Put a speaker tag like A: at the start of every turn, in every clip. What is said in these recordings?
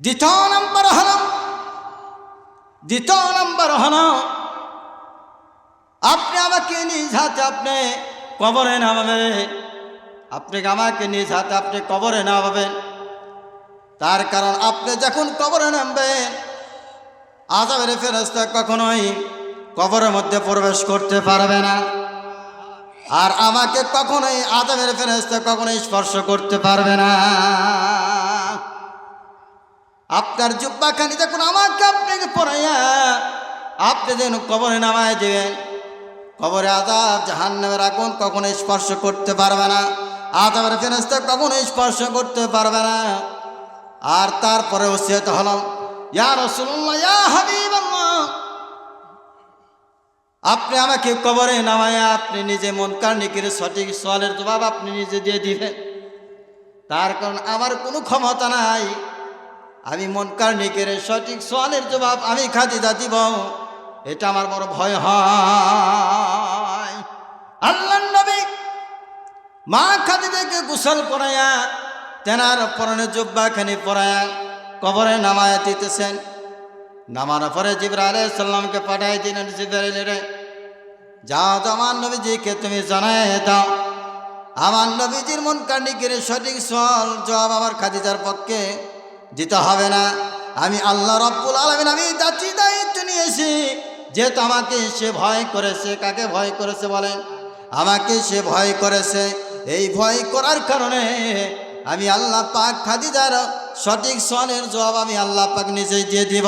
A: দ্বিতীয় নম্বর হল দ্বিতীয় নম্বর হল আপনি আমাকে নিজ হাতে আপনি কবরে নামাবেন আপনি আমাকে নিজ হাতে আপনি কবরে নামাবেন তার কারণ আপনি যখন কবরে নামবেন আজাবের ফেরস্তা কখনোই কবরের মধ্যে প্রবেশ করতে পারবে না। আর আমাকে কখনোই আজাবের ফেরস্তা কখনোই স্পর্শ করতে পারবে না। আপনার জুব্বাখানি যখন আমাকে আপনাকে পড়াইয়া আপনি যেন কবরে নামায় দেবেন। কবরে আজাব জাহান্নামের আগুন কখনো স্পর্শ করতে পারবে না। আজাবের ফেরস্তা কখনো স্পর্শ করতে পারবে না। আর তারপরে ওসিয়ত হল, ইয়া রসুল্লাহ আপনি আমাকে কবরে নামায়া আপনি নিজে মন কার্নিকের সঠিক সওয়ালের জবাব আপনি নিজে দিয়ে দিবেন। তার কারণ আমার কোনো ক্ষমতা নাই। আমি মন কার্নিকের সঠিক সওয়ালের জবাব আমি খাদিজা দিব। এটা আমার বড় ভয় হয়। আল্লাহ নবী মা খাদিজাকে গোসল করাইয়া তেনার পরনে জুব্বাখানি পরায়া কবরে নামায়া দিতেছেন। নামার পরে জিবরা আলাইসাল্লামকে পাঠাই দিলেন জিবরাইলের, যাও তো আমার নবীজিকে তুমি জানাই দাও। আমার নবীজির মন কান্ডিকের সঠিক সল জবাব আমার খাদিজার পক্ষে দিতে হবে না। আমি আল্লাহ রব্বুল আলমিন, আমি যাচ্ছি, দায়িত্ব নিয়েছি। যেহেতু আমাকে সে ভয় করেছে, কাকে ভয় করেছে বলেন? আমাকে সে ভয় করেছে। এই ভয় করার কারণে আমি আল্লাহ পাক খাদিজার সঠিক সনের জবাব আমি আল্লাহ পাক নিজেই দিয়ে দিব।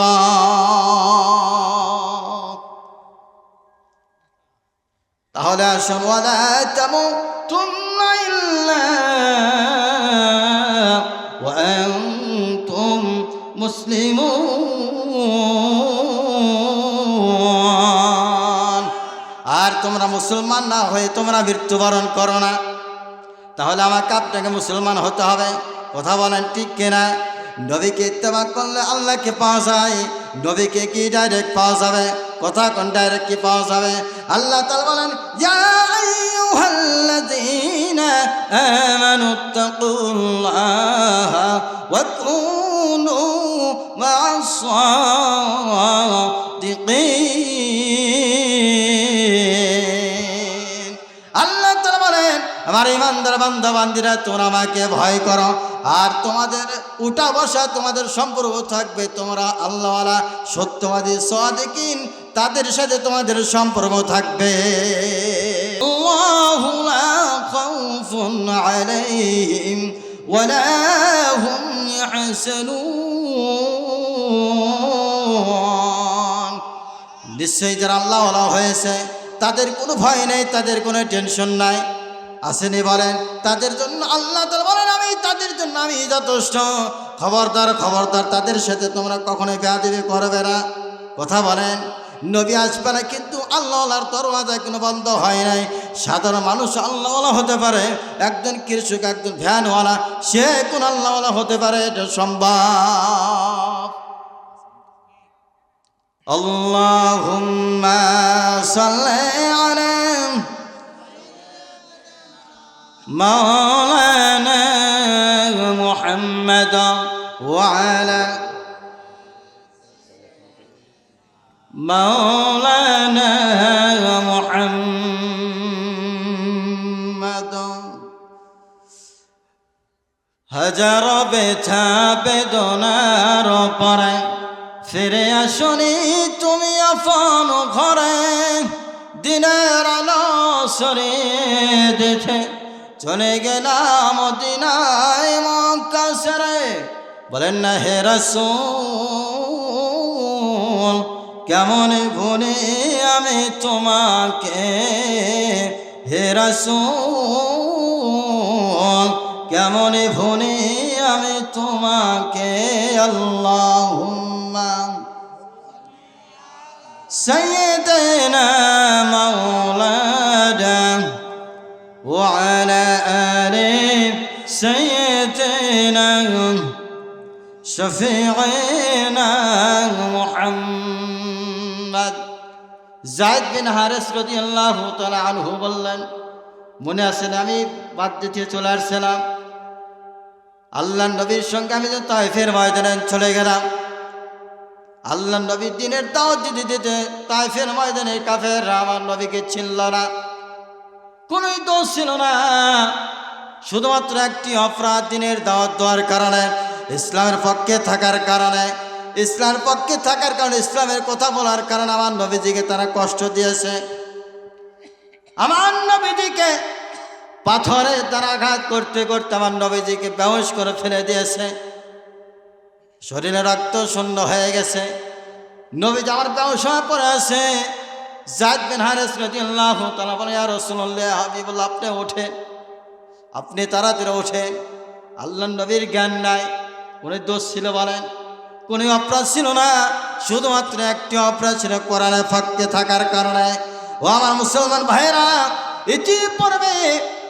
A: তাহলে আসুন তামু তুমনা ইল্লা আর তোমরা মুসলমান না হয়ে তোমরা মৃত্যুবরণ করো না। তাহলে আমাকে আপনাকে মুসলমান হতে হবে। কথা বলেন ঠিক কিনা? নবীকে ইত্তেবা করলে আল্লাহকে পাওয়া যায়? নবীকে কি ডাইরেক্ট পাওয়া যাবে? কথা কোন ডাইরেক্ট কি পাওয়া যাবে? আল্লাহ তাআলা বলেন, ইয়া আইয়ুহাল্লাযীনা আমানুত্তাকুল্লাহা আমার ইমানদার বান্দা বান্দিরা তোমরা আমাকে ভয় করো। আর তোমাদের উঠা বসা তোমাদের সম্পর্ক থাকবে, তোমরা আল্লাহওয়ালা, সত্যবাদী সাদিকিন, তাদের সাথে তোমাদের সম্পর্ক থাকবে। নিশ্চয়ই যারা আল্লাহওয়ালা হয়েছে, তাদের কোনো ভয় নেই, তাদের কোনো টেনশন নাই। আসেনি বলেন, তাদের জন্য আল্লাহ বলেন, আমি তাদের জন্য, আমি যথেষ্ট। খবরদার খবরদার, তাদের সাথে তোমরা কখনই বেয়া দেবে করবে না। কথা বলেন, নবী আসবে না কিন্তু আল্লাহলার দরওয়াজা কোনো বন্ধ হয় নাই। সাধারণ মানুষ আল্লাহ হতে পারে, একজন কৃষক, একজন ভ্যানওয়ালা, সে কোন আল্লাহ হতে পারে, এটা সম্ভব। আল্লাহ সাল্লা مولانا محمد وعلى مولانا محمد হাজার বেছা বেদনার পরে ফিরে আসনি তুমি আপন ঘরে দিনের আলো সরে দেখে চলে গেলাম দিনায় মক্কা সেরে বলেন না, হে রসুল, কেমন ভুলে আমি তোমাকে? হে রসুল, কেমন ভুলে আমি তোমাকে? আল্লাহ সৈয়দ না سيدنا شفيعنا محمد জায়দ বিন হারেস রদি আল্লাহ তালা আনহু বললেন মনে আছেন আমি বাদ দিতে চলে আসছিলাম আল্লাহ নবীর সঙ্গে আমি যে তাইফের ময়দানে চলে গেলাম আল্লাহ নবী দিনের দাওয়াত দিতে দিতে তাইফের ময়দানে কাফের আমার নবীকে চিনল না কোনোই দোষ ছিল না শুধুমাত্র একটি অপরাধ দিনের দাওয়াত দেওয়ার কারণে, ইসলামের পক্ষে থাকার কারণে, ইসলামের পক্ষে থাকার কারণে ইসলামের কথা বলার কারণে আমার নবীজিকে তারা কষ্ট দিয়েছে। আমার নবীজিকে পাথরে তারা আঘাত করতে করতে আমার নবীজিকে বেহস করে ফেলে দিয়েছে। শরীরে রক্ত শূন্য হয়ে গেছে। নবী আমার বেহস হয়ে আছে জাদ বিন হারেস তাআলা বলে ইয়া রাসূলুল্লাহ, হাবিবুল্লাহ, আপনি ওঠে আপনি তারা তাড়াতাড়ি ওঠেন আল্লাহ নবীর জ্ঞান নাই। উনি দোষ ছিল বলেন? কোনো অপরাধ ছিল না। শুধুমাত্র একটি অপরাধ ছিল কোরআনে ফাঁকতে থাকার কারণে। ও আমার মুসলমান ইতি পড়বে।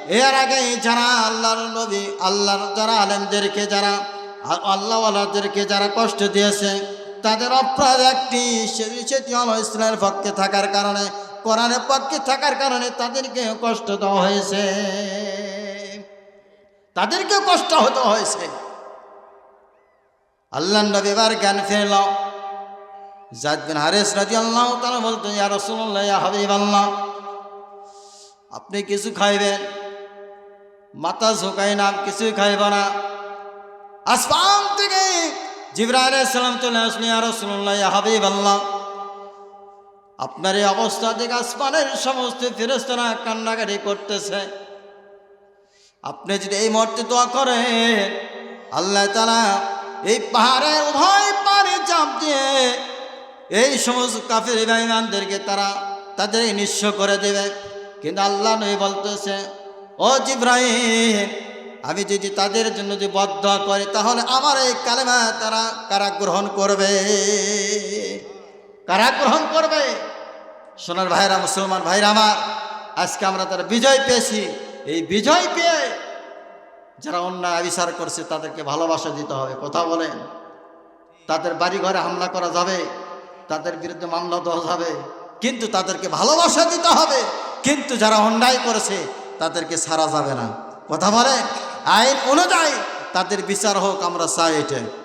A: এর আগে যারা আল্লাহর নবী, আল্লাহর যারা আলেমদেরকে যারা, আল্লাহওয়ালাদেরকে যারা কষ্ট দিয়েছে, তাদের অপরাধ একটি সেটি হলো ইসলামের পক্ষে থাকার কারণে, কোরআনের পক্ষে থাকার কারণে তাদেরকে কষ্ট দেওয়া হয়েছে। তাদেরকে কষ্ট হতে হয়েছে। আল্লাহ নবী এবার জ্ঞান ফেরল জাদ বিন হারেস রাজি আল্লাহ তারা বলতো ইয়া রসুল্লাহ ইয়া হাবিব আল্লাহ আপনি কিছু খাইবেন, মাথা ঝোঁকাই না কিছুই খাইব না। আসমান থেকে জিবরাইল সালাম চলে আসলে ইয়া রসুল্লাহ ইয়া হাবিব আল্লাহ আপনার এই অবস্থা থেকে আসমানের সমস্ত ফেরস্তরা কান্নাকাটি করতেছে। আপনি যদি এই মুহূর্তে দোয়া করেন, আল্লাহ তালা এই পাহাড়ে উভয় পারে চাপ দিয়ে এই সমস্ত কাফের ইমানদেরকে তারা তাদের নিঃস্ব করে দেবে। কিন্তু আল্লাহ নই বলতেছে, ও জিব্রাহিম আমি যদি তাদের জন্য যদি বদ্ধ করি, তাহলে আমার এই কালেমা তারা কারা গ্রহণ করবে? কারা গ্রহণ করবে? সোনার ভাইরা, মুসলমান ভাইরা আমার, আজকে আমরা তারা বিজয় পেয়েছি। এই বিজয় পেয়ে যারা অন্যায় আবিষ্কার করছে, তাদেরকে ভালোবাসা দিতে হবে। কথা বলেন। তাদের বাড়ি ঘরে হামলা করা যাবে, তাদের বিরুদ্ধে মামলা দেওয়া যাবে, কিন্তু তাদেরকে ভালোবাসা দিতে হবে। কিন্তু যারা অন্যায় করেছে, তাদেরকে সারা যাবে না। কথা বলেন। আইন অনুযায়ী তাদের বিচার হোক, আমরা চাই এটা